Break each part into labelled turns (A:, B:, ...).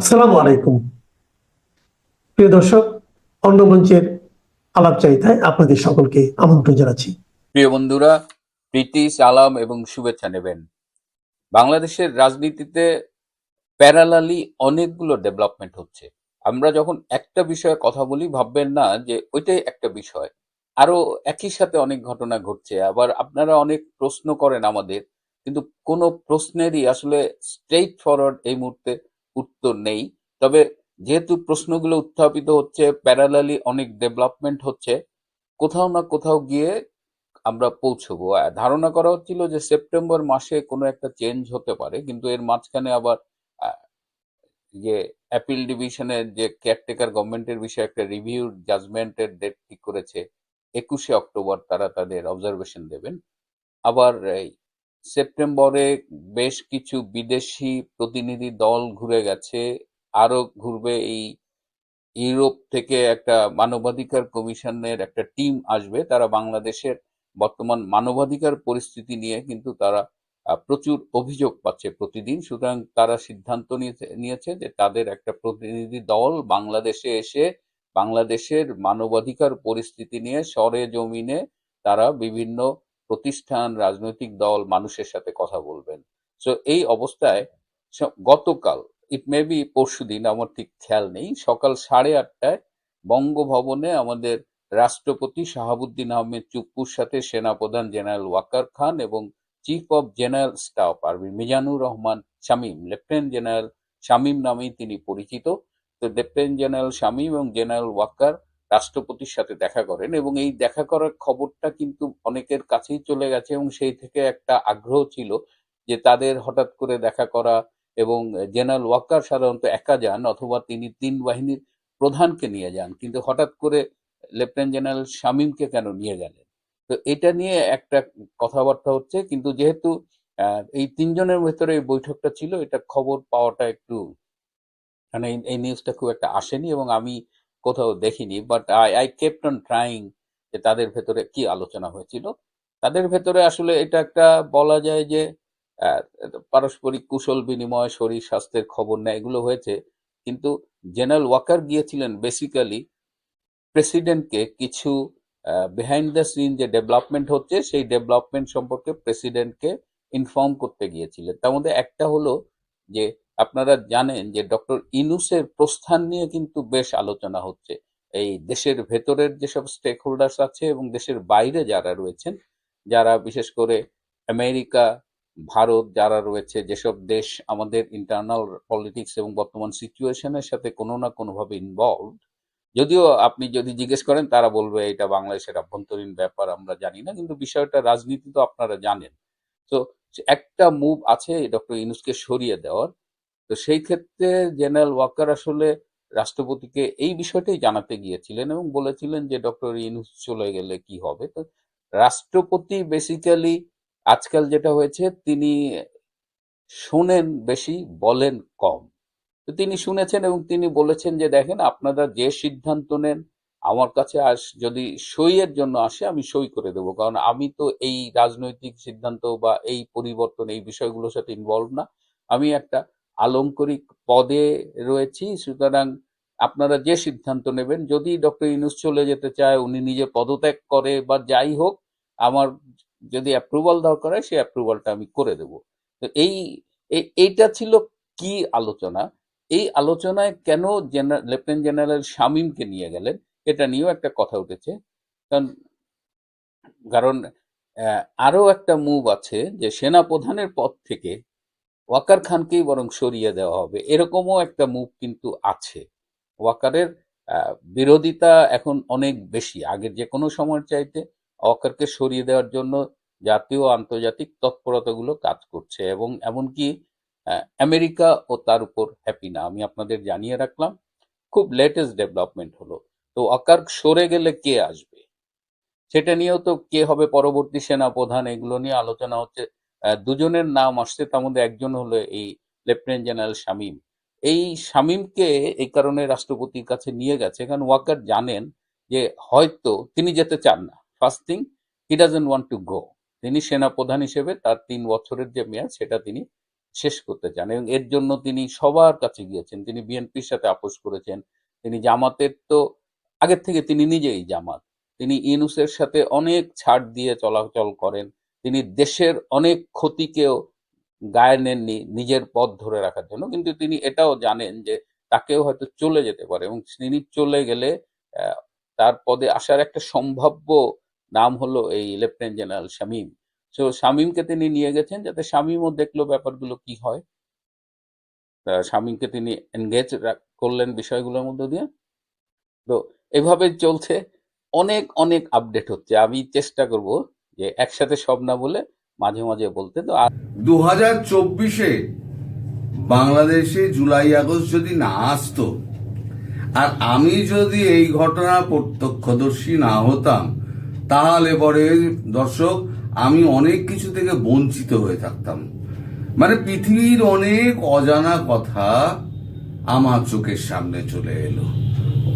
A: আসসালামু আলাইকুম। প্রিয় দর্শক, অন্নমঞ্চের আলাপচারিতায় আপনাদের সকলকে আমন্ত্রণ জানাচ্ছি।
B: প্রিয় বন্ধুরা, প্রীতি, সালাম এবং শুভেচ্ছা নেবেন। বাংলাদেশের রাজনীতিতে প্যারালালি অনেকগুলো ডেভেলপমেন্ট হচ্ছে। আমরা যখন একটা বিষয়ে কথা বলি, ভাববেন না যে ওইটাই একটা বিষয়। আরও একই সাথে অনেক ঘটনা ঘটছে। আবার আপনারা অনেক প্রশ্ন করেন আমাদের, কিন্তু কোনো প্রশ্নেরই আসলে স্ট্রেইট ফরওয়ার্ড এই মুহূর্তে উত্তর নেই। তবে যেহেতু প্রশ্নগুলো উত্থাপিত হচ্ছে প্যারালালি অনেক ডেভেলপমেন্ট হচ্ছে, কোথাও না কোথাও গিয়ে আমরা পৌঁছবো। ধারণা করা হচ্ছিল যে সেপ্টেম্বর মাসে কোনো একটা চেঞ্জ হতে পারে, কিন্তু এর মাঝখানে আবার যে অ্যাপিল ডিভিশনের যে কেয়ারটেকার গভর্নমেন্টের বিষয়ে একটা রিভিউ জাজমেন্টের ডেট ঠিক করেছে, একুশে অক্টোবর তারা তাদের অবজারভেশন দেবেন। আবার সেপ্টেম্বরে বেশ কিছু বিদেশি প্রতিনিধি দল ঘুরে গেছে। আরও ঘুরবে এই ইউরোপ থেকে একটা মানবাধিকার কমিশনের একটা টিম আসবে। তারা বাংলাদেশের বর্তমান মানবাধিকার পরিস্থিতি নিয়ে কিন্তু তারা প্রচুর অভিযোগ পাচ্ছে প্রতিদিন। সুতরাং তারা সিদ্ধান্ত নিয়েছে যে তাদের একটা প্রতিনিধি দল বাংলাদেশে এসে বাংলাদেশের মানবাধিকার পরিস্থিতি নিয়ে সরে জমিনে তারা বিভিন্ন প্রতিষ্ঠান, রাজনৈতিক দল, মানুষের সাথে কথা বলবেন। সো এই অবস্থায় গতকাল ইট মে বি পরশু দিন, আমার ঠিক খেয়াল নেই, সকাল সাড়ে আটটায় বঙ্গভবনে আমাদের রাষ্ট্রপতি শাহাবুদ্দিন আহমেদ চুপ্পুর সাথে সেনাপ্রধান জেনারেল ওয়াকার খান এবং chief of general staff army Mizanur Rahman Shamim, lieutenant general Shamim নামেই তিনি পরিচিত। তো, লেফটেন্যান্ট জেনারেল শামীম এবং জেনারেল ওয়াকার রাষ্ট্রপতির সাথে দেখা করেন এবং এই দেখা করার খবরটা কিন্তু অনেকের কাছেই চলে গেছে এবং সেই থেকে একটা আগ্রহ ছিল যে তাদের হঠাৎ করে দেখা করা এবং জেনারেল ওয়াকার সাধারণত একা যান অথবা তিনি তিন বাহিনীর প্রধানকে নিয়ে যান, কিন্তু হঠাৎ করে লেফটেন্যান্ট জেনারেল শামীমকে কেন নিয়ে গেলেন? তো এটা নিয়ে একটা কথাবার্তা হচ্ছে, কিন্তু যেহেতু এই তিনজনের ভেতরে এই বৈঠকটা ছিল, এটা খবর পাওয়াটা একটু মানে এই নিউজটা খুব একটা আসেনি এবং আমি কোথাও দেখিনি but I I kept on trying যে তাদের ভেতরে কি আলোচনা হয়েছিল। তাদের ভেতরে আসলে এটা একটা বলা যায় যে পারস্পরিক কুশল বিনিময়, শরীর স্বাস্থ্যের খবর নেয়, এগুলো হয়েছে। কিন্তু জেনারেল ওয়াকার গিয়েছিলেন বেসিক্যালি প্রেসিডেন্টকে কিছু বিহাইন্ড দ্য সিন যে ডেভেলপমেন্ট হচ্ছে, সেই ডেভেলপমেন্ট সম্পর্কে প্রেসিডেন্টকে ইনফর্ম করতে গিয়েছিলেন। তার মধ্যে একটা হলো যে আপনারা জানেন যে ডক্টর ইনুসের প্রস্থান নিয়ে কিন্তু বেশ আলোচনা হচ্ছে। এই দেশের ভেতরের যেসব স্টেক হোল্ডার্স আছে এবং দেশের বাইরে যারা রয়েছেন, যারা বিশেষ করে আমেরিকা, ভারত যারা রয়েছে, যেসব দেশ আমাদের ইন্টারনাল পলিটিক্স এবং বর্তমান সিচুয়েশনের সাথে কোনো না কোনোভাবে ইনভলভ যদিও আপনি যদি জিজ্ঞেস করেন, তারা বলবে এটা বাংলাদেশের আভ্যন্তরীণ ব্যাপার, আমরা জানি না, কিন্তু বিষয়টা রাজনীতি তো আপনারা জানেন। তো একটা মুভ আছে ডক্টর ইনুসকে সরিয়ে দেওয়ার তো সেই ক্ষেত্রে জেনারেল ওয়াকার আসলে রাষ্ট্রপতিকে এই বিষয়টাই জানাতে গিয়েছিলেন এবং বলেছিলেন যে ডক্টর ইনুস চলে গেলে কি হবে। তো রাষ্ট্রপতি বেসিক্যালি আজকাল যেটা হয়েছে, তিনি শোনেন বেশি, বলেন কম। তো তিনি শুনেছেন এবং তিনি বলেছেন যে, দেখেন, আপনারা যে সিদ্ধান্ত নেন, আমার কাছে আস, যদি সইয়ের জন্য আসে, আমি সই করে দেবো। কারণ আমি তো এই রাজনৈতিক সিদ্ধান্ত বা এই পরিবর্তন, এই বিষয়গুলোর সাথে ইনভলভ না। আমি একটা আলংকরিক পদে রয়েছি, সুতরাং আপনারা যে সিদ্ধান্ত নেবেন, যদি ডক্টর ইনুস চলে যেতে চায়, উনি নিজে পদত্যাগ করে বা যাই হোক, আমার যদি অ্যাপ্রুভাল দরকার হয় সেই অ্যাপ্রুভালটা আমি করে দেব। তো এই, এই- এইটা ছিল কি আলোচনা? এই আলোচনায় কেন লেফটেন্যান্ট জেনারেল শামীমকে নিয়ে গেলেন, এটা নিয়েও একটা কথা উঠেছে। কারণ কারণ আরও একটা মুভ আছে যে সেনা প্রধানের পদ থেকে ওয়াকার খানকেই বরং সরিয়ে দেওয়া হবে। এরকমও একটা মুভ কিন্তু আছে। ওয়াকারের বিরোধিতা এখন অনেক বেশি। আগের যে কোনো সময়ের চাইতে ওয়াকারকে সরিয়ে দেওয়ার জন্য জাতীয় আন্তর্জাতিক তৎপরতাগুলো কাজ করছে এবং এমনকি আমেরিকা ও তার উপর হ্যাপি না। আমি আপনাদের জানিয়ে রাখলাম, খুব লেটেস্ট ডেভেলপমেন্ট হলো। তো ওয়াকার সরে গেলে কে আসবে? সেটা নিয়েও তো কে হবে পরবর্তী সেনা প্রধান এগুলো নিয়ে আলোচনা হচ্ছে দুজনের নাম আসছে, তার মধ্যে একজন হলো এই লেফটেন্যান্ট জেনারেল শামীম। এই শামীমকে এই কারণে রাষ্ট্রপতির কাছে নিয়ে গেছে। কারণ ওয়াকার জানেন যে হয়তো তিনি যেতে চান না। First thing he doesn't want to go তিনি সেনা প্রধান হিসেবে তার তিন বছরের যে মেয়াদ, সেটা তিনি শেষ করতে চান এবং এর জন্য তিনি সবার কাছে গিয়েছেন। তিনি বিএনপির সাথে আপোষ করেছেন। তিনি জামাতের তো আগের থেকে তিনি নিজেই জামাত। তিনি ইউনুসের সাথে অনেক ছাড় দিয়ে চলাচল করেন। তিনি দেশের অনেক ক্ষতিকেও গায়ে নেননি নিজের পথ ধরে রাখার জন্য। কিন্তু তিনি এটাও জানেন যে তাকেও হয়তো চলে যেতে পারে এবং তিনি চলে গেলে তার পদে আসার একটা সম্ভাব্য নাম হলো এই লেফটেন্যান্ট জেনারেল শামীম। তো শামীমকে তিনি নিয়ে গেছেন যাতে শামীমও দেখল ব্যাপারগুলো কি হয়। শামীমকে তিনি এনগেজ করলেন বিষয়গুলোর মধ্যে দিয়ে। তো এভাবে চলছে। অনেক অনেক আপডেট হচ্ছে। আমি চেষ্টা করব যে একসাথে সব না বলে মাঝে মাঝে বলতে তো
C: দু হাজার চব্বিশে বাংলাদেশে জুলাই আগস্ট যদি না আসতো, আর আমি যদি এই ঘটনার প্রত্যক্ষদর্শী না হতাম, তাহলে পরে দর্শক, আমি অনেক কিছু থেকে বঞ্চিত হয়ে থাকতাম। মানে পৃথিবীর অনেক অজানা কথা আমার চোখের সামনে চলে এলো।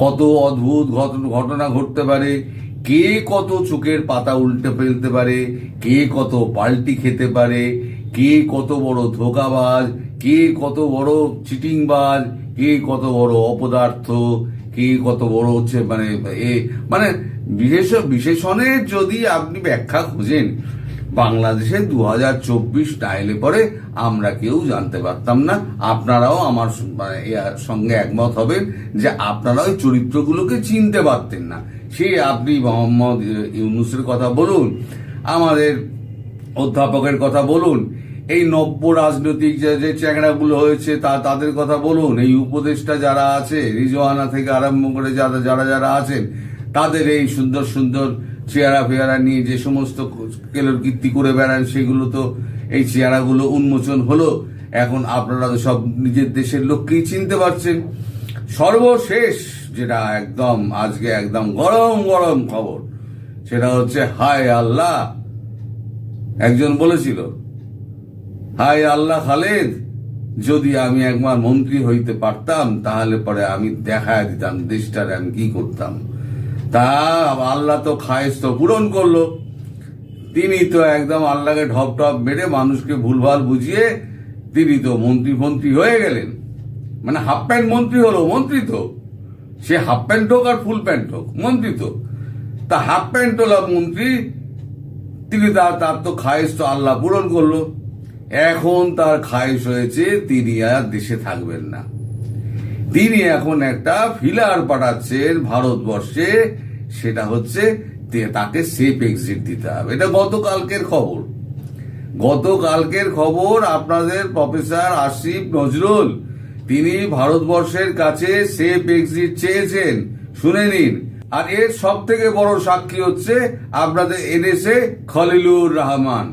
C: কত অদ্ভুত ঘটনা ঘটতে পারে কে কত চোখের পাতা উল্টে ফেলতে পারে? কে কত পাল্টি খেতে পারে? কে কত বড় ধোকাবাজ? কে কত বড় চিটিংবাজ? কে কত বড় অপদার্থ? কে কত বড় হচ্ছে মানে এ মানে বিশেষ বিশেষণের যদি আপনি ব্যাখ্যা খুঁজেন, বাংলাদেশে দু হাজার চব্বিশ এলে পরে আমরা কেউ জানতে পারতাম না। আপনারাও আমার সঙ্গে একমত হবেন যে আপনারা ওই চরিত্রগুলোকে চিনতে পারতেন না। সে আপনি মোহাম্মদ ইউনুসের কথা বলুন, আমাদের অধ্যাপকের কথা বলুন, এই নব্য রাজনৈতিক যে চ্যাংড়াগুলো হয়েছে তা, তাদের কথা বলুন, এই উপদেষ্টা যারা আছে, রিজওয়ানা থেকে আরম্ভ করে যারা যারা যারা আছেন, তাদের এই সুন্দর সুন্দর চেহারা ফেয়ারা নিয়ে যে সমস্ত কেলোর কীর্তি করে বেড়ান, সেগুলো তো এই চেহারাগুলো উন্মোচন হলো। এখন আপনারা তো সব নিজের দেশের লোককেই চিনতে পারছেন। সর্বশেষ যেটা একদম, আজকে একদম গরম গরম খবর, সেটা হচ্ছে, হায় আল্লাহ। একজন বলেছিল, হায় আল্লাহ খালেদ, যদি আমি একবার মন্ত্রী হইতে পারতাম, তাহলে পরে আমি দেখায় দিতাম, দেশটার আমি কি করতাম। তা আল্লাহ তো খায়েস তো পূরণ করল। তিনি তো একদম আল্লাহকে ঢপ ঢপ মেরে মানুষকে ভুলভাল বুঝিয়ে তিনি তো মন্ত্রী মন্ত্রী হয়ে গেলেন। মানে হাফ প্যান্ট মন্ত্রী হলো, মন্ত্রী তো। সে হাফ প্যান্ট হোক আর ফুল প্যান্ট হোক, মন্ত্রী তো। তা হাফ প্যান্ট হলো মন্ত্রী, তিনি তার তার তো খায়েশ তো আল্লাহ পূরণ করল। এখন তার খায়েশ হয়েছে, তিনি আর দেশে থাকবেন না। তিনি এখন একটা ফিলার পাঠাচ্ছেন ভারতবর্ষে, সেটা হচ্ছে তাকে সেফ এক্সিট দিতে হবে। এটা গতকালকের খবর। গতকালকের খবর আপনাদের প্রফেসর আসিফ নজরুল তিনি ভারতবর্ষের কাছে সেফ এক্সিট চেয়েছেন। শুনে নিন। আর এর সব থেকে বড় সাক্ষী হচ্ছে আপনাদের এনএসএ খলিলুর রহমান।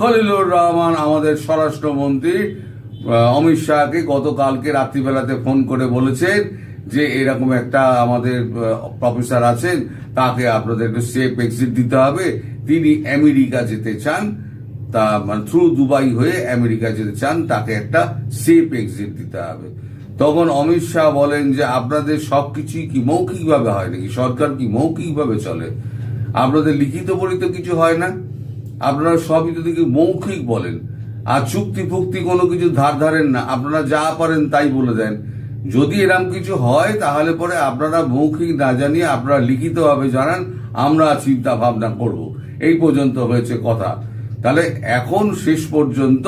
C: খলিলুর রহমান আমাদের স্বরাষ্ট্রমন্ত্রী অমিত শাহকে গতকালকে রাত্রিবেলাতে ফোন করে বলেছেন যে এরকম একটা আমাদের প্রফেসর আছেন, তাকে আপনাদেরকে সেফ এক্সিট দিতে হবে। তিনি আমেরিকা যেতে চান। তা মানে থ্রু দুবাই হয়ে আমেরিকা যেতে চান, তাকে একটা সেফ এক্সিট দিতে হবে। তখন অমিত শাহ বলেন যে, আপনাদের সবকিছুই কি মৌখিকভাবে হয় নাকি? সরকার কি মৌখিকভাবে চলে? আপনাদের লিখিত বলিত কিছু হয় না? আপনারা সবই তো দেখি মৌখিক বলেন। আর চুক্তি ফুক্তি কোনো কিছু ধার ধারেন না। আপনারা যা পারেন তাই বলে দেন। যদি এরকম কিছু হয়, তাহলে পরে আপনারা মৌখিক না জানিয়ে আপনারা লিখিতভাবে জানান, আমরা চিন্তা ভাবনা করব। এই পর্যন্ত হয়েছে কথা। তাহলে এখন শেষ পর্যন্ত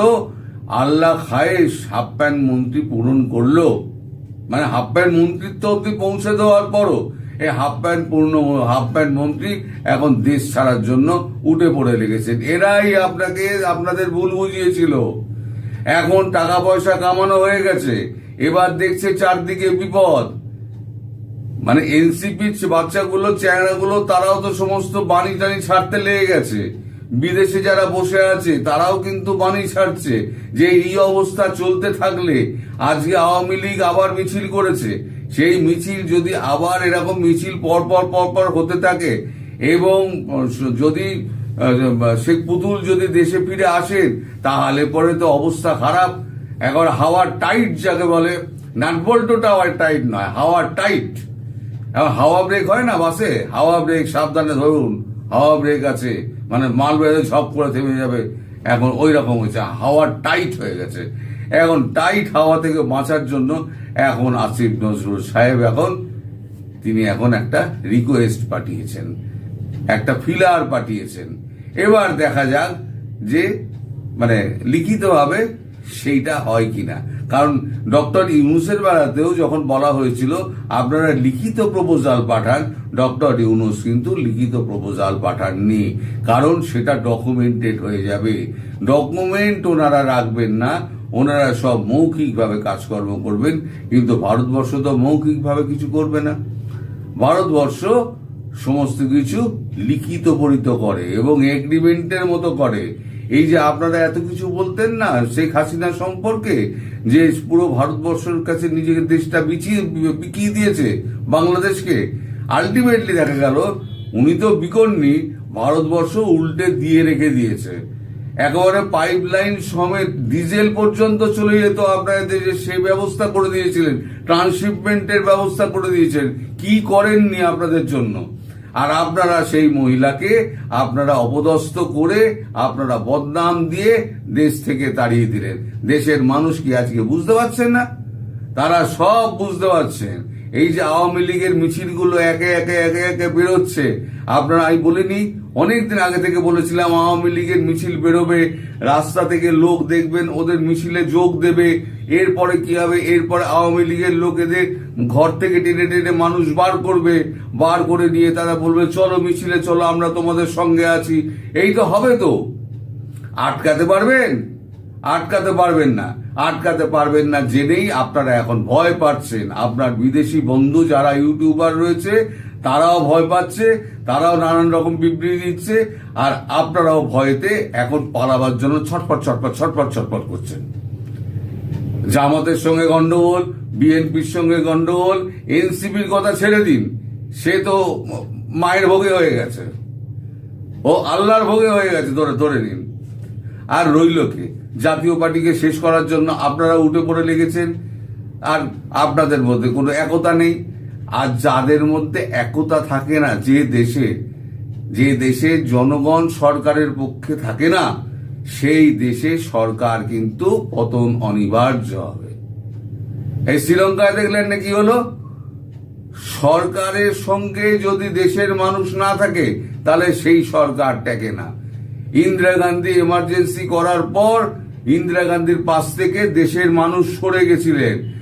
C: আল্লাহ খায়েশ হাফ প্যান্ট মন্ত্রী পূরণ করল। মানে হাফ প্যান্ট মন্ত্রিত্ব অব্দি পৌঁছে দেওয়ার পরও এই হাফ প্যান্ট পূর্ণ হাফ প্যান্ট মন্ত্রী এখন দেশ ছাড়ার জন্য উঠে পড়ে লেগেছেন। এরাই আপনাকে, আপনাদের ভুল বুঝিয়েছিল। এখন টাকা পয়সা কামানো হয়ে গেছে। এবার দেখছে চারদিকে বিপদ। মানে এনসিপি বাচ্চাগুলো চ্যাংড়াগুলো তারাও তো সমস্ত বাণী টানি ছাড়তে লেগে গেছে। বিদেশে যারা বসে আছে, তারাও কিন্তু বাণী ছাড়ছে যে এই অবস্থা চলতে থাকলে আজকে আওয়ামী লীগ আবার মিছিল করেছে। সেই মিছিল যদি আবার এরকম মিছিল পর পর পর পর হতে থাকে এবং যদি শেখ পুতুল যদি দেশে ফিরে আসেন তাহলে পরে তো অবস্থা খারাপ। এখন হাওয়ার টাইট যাকে বলে নাটবল্টুটা হাওয়ার টাইট নয় হাওয়ার টাইট। হাওয়া ব্রেক হয় না বাসে? হাওয়া ব্রেক সাবধানে ধরুন, হাওয়া ব্রেক আছে। মানে মাল বেড়ে ঝপ করে থেমে যাবে। এখন ওই রকম হয়েছে। হাওয়া টাইট হয়ে গেছে। এখন টাইট হাওয়া থেকে বাঁচার জন্য এখন আসিফ নজরুল সাহেব এখন, তিনি এখন একটা রিকোয়েস্ট পাঠিয়েছেন। একটা ফিলার পাঠিয়েছেন। এবার দেখা যাক যে মানে লিখিতভাবে সেইটা হয় কিনা। কারণ ডক্টর ইউনুসের বেলাতেও যখন বলা হয়েছিল, আপনারা লিখিত প্রপোজাল পাঠান, ডক্টর ইউনুস কিন্তু লিখিত প্রপোজাল পাঠাননি, কারণ সেটা ডকুমেন্টেড হয়ে যাবে। ডকুমেন্ট ওনারা রাখবেন না, ওনারা সব মৌখিকভাবে কাজকর্ম করবেন, কিন্তু ভারতবর্ষ তো মৌখিকভাবে কিছু করবে না। ভারতবর্ষ সমস্ত কিছু লিখিত, পরিত করে এবং এগ্রিমেন্টের মতো করে। এই যে আপনারা এত কিছু বলতেন না, শেখ হাসিনা সম্পর্কে যে পুরো ভারতবর্ষের কাছে নিজের দেশটা বিছিয়ে, বিকিয়ে দিয়েছে বাংলাদেশকে আলটিমেটলি দেখা গেল উনি তো বিকননি, ভারতবর্ষ উল্টে দিয়ে রেখে দিয়েছে। একেবারে পাইপ লাইন সমেত ডিজেল পর্যন্ত চলে যেত আপনাদের যে সেই ব্যবস্থা করে দিয়েছিলেন ট্রান্সশিপমেন্টের ব্যবস্থা করে দিয়েছেন। কি করেননি আপনাদের জন্য? আর আপনারা সেই মহিলাকে আপনারা অপদস্থ করে আপনারা বদনাম দিয়ে দেশ থেকে তাড়িয়ে দিলেন। দেশের মানুষ কি আজকে বুঝতে পারছেন না? তারা সব বুঝতে পারছেন। এই যে আওয়ামী লীগের মিছিলগুলো একে একে একে একে বেরোচ্ছে। আপনারা, আমি বলিনি অনেকদিন আগে থেকে বলেছিলাম, আওয়ামী লীগের মিছিল বেরোবে, রাস্তা থেকে লোক দেখবেন, ওদের মিছিলে যোগ দেবে, এরপরে কি হবে? এরপরে আওয়ামী লীগের লোকেদের ঘর থেকে টেনে টেনে মানুষ বার করবে, বার করে নিয়ে তারা বলবে, চলো মিছিলে চলো, আমরা তোমাদের সঙ্গে আছি। এই তো হবে তো। আটকাতে পারবেন? আটকাতে পারবেন না। আটকাতে পারবেন না জেনেই আপনারা এখন ভয় পাচ্ছেন। আপনার বিদেশি বন্ধু যারা ইউটিউবার রয়েছে, তারাও ভয় পাচ্ছে, তারাও নানান রকম বিবৃতি দিচ্ছে, আর আপনারাও ভয়েতে এখন পালাবার জন্য ছটপট ছটপট ছটপট ছটপট করছেন। জামাতের সঙ্গে গন্ডগোল, বিএনপির সঙ্গে গন্ডগোল, এনসিপির কথা ছেড়ে দিন, সে তো মায়ের ভোগে হয়ে গেছে। ও আল্লাহর ভোগে হয়ে গেছে, ধরে ধরে নিন। আর রইল কি? জাতীয় পার্টিকে শেষ করার জন্য আপনারা উঠে পড়ে লেগেছেন, আর আপনাদের মধ্যে কোনো একতা নেই। আর যাদের মধ্যে একতা থাকে না, যে দেশে যে দেশে জনগণ সরকারের পক্ষে থাকে না, সেই দেশে সরকার কিন্তু পতন অনিবার্য হবে। এই শ্রীলঙ্কায় দেখলেন না কি হলো? সরকারের সঙ্গে যদি দেশের মানুষ না থাকে, তাহলে সেই সরকার টেকে না। ইন্দিরা গান্ধী এমার্জেন্সি করার পর ইন্দিরা গান্ধীর পাশ থেকে দেশের মানুষ সরে গেছিলেন।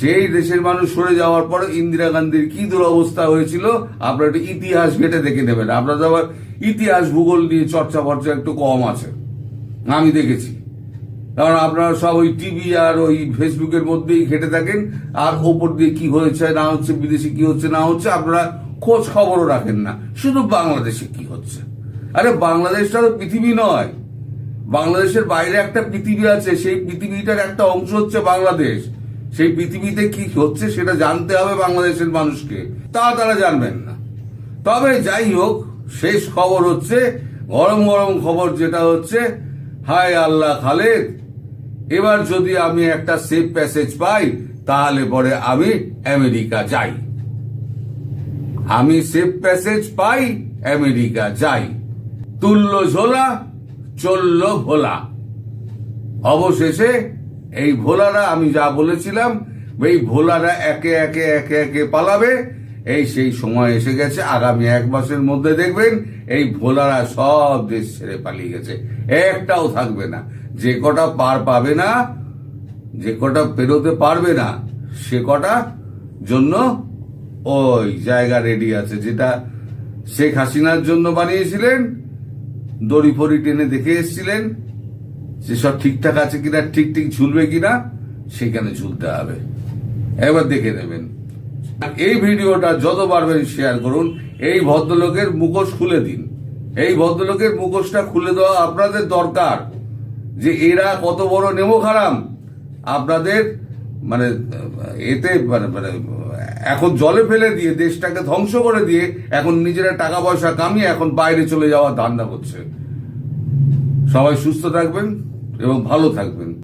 C: সেই দেশের মানুষ সরে যাওয়ার পর ইন্দিরা গান্ধীর কি দুরবস্থা হয়েছিল, আপনারা একটু ইতিহাস ঘেটে দেখে নেবেন। আপনাদের আবার ইতিহাস, ভূগোল নিয়ে চর্চা ফর্চা একটু কম আছে। আমি দেখেছি। কারণ আপনারা সব ওই টিভি আর ওই ফেসবুকের মধ্যেই ঘেটে থাকেন। আর ওপর দিয়ে কি হয়েছে, না হচ্ছে, বিদেশে কি হচ্ছে, না হচ্ছে, আপনারা খোঁজ খবরও রাখেন না। শুধু বাংলাদেশে কি হচ্ছে। আরে বাংলাদেশটা তো পৃথিবী নয়। বাংলাদেশের বাইরে একটা পৃথিবী আছে, সেই পৃথিবীটার একটা অংশ হচ্ছে বাংলাদেশ। সেই পৃথিবীতে কি হচ্ছে সেটা জানতে হবে বাংলাদেশের মানুষকে। তা তারা জানবেন না। তবে যাই হোক, শেষ খবর হচ্ছে, গরম গরম খবর যেটা হচ্ছে, হায় আল্লাহ খালেদ, এবার যদি আমি একটা সেফ প্যাসেজ পাই, তাহলে পরে আমি আমেরিকা যাই। আমি সেফ প্যাসেজ পাই, আমেরিকা যাই। তুল্য ঝোলা চলল ভোলা। অবশেষে এই ভোলারা, আমি যা বলেছিলাম, এই ভোলারা একে একে একে একে পালাবে। এই সেই সময় এসে গেছে, আগামী এক মাসের মধ্যে দেখবেন এই ভোলারা সব দেশ ছেড়ে পালিয়ে গেছে। একটাও থাকবে না। যে কটা পার পাবে না, যে কটা পেরোতে পারবে না, সে কটা জন্য ওই জায়গা রেডি আছে, যেটা শেখ হাসিনার জন্য বানিয়েছিলেন। দড়ি ফড়ি টেনে দেখে এসেছিলেন সেসব ঠিকঠাক আছে কিনা, ঠিক ঠিক ঝুলবে কিনা সেখানে ঝুলতে হবে। এবার দেখে নেবেন। এই ভিডিওটা যত পারবেন শেয়ার করুন। এই ভদ্রলোকের মুখোশ খুলে দিন। এই ভদ্রলোকের মুখোশটা খুলে দেওয়া আপনাদের দরকার যে এরা কত বড় নেমো খারাম আপনাদের মানে এতে মানে মানে এখন জলে ফেলে দিয়ে দেশটাকে ধ্বংস করে দিয়ে এখন নিজেরা টাকা পয়সা কামিয়ে এখন বাইরে চলে যাওয়ার ধান্দা করছে। সবাই সুস্থ থাকবেন এবং ভালো থাকবেন।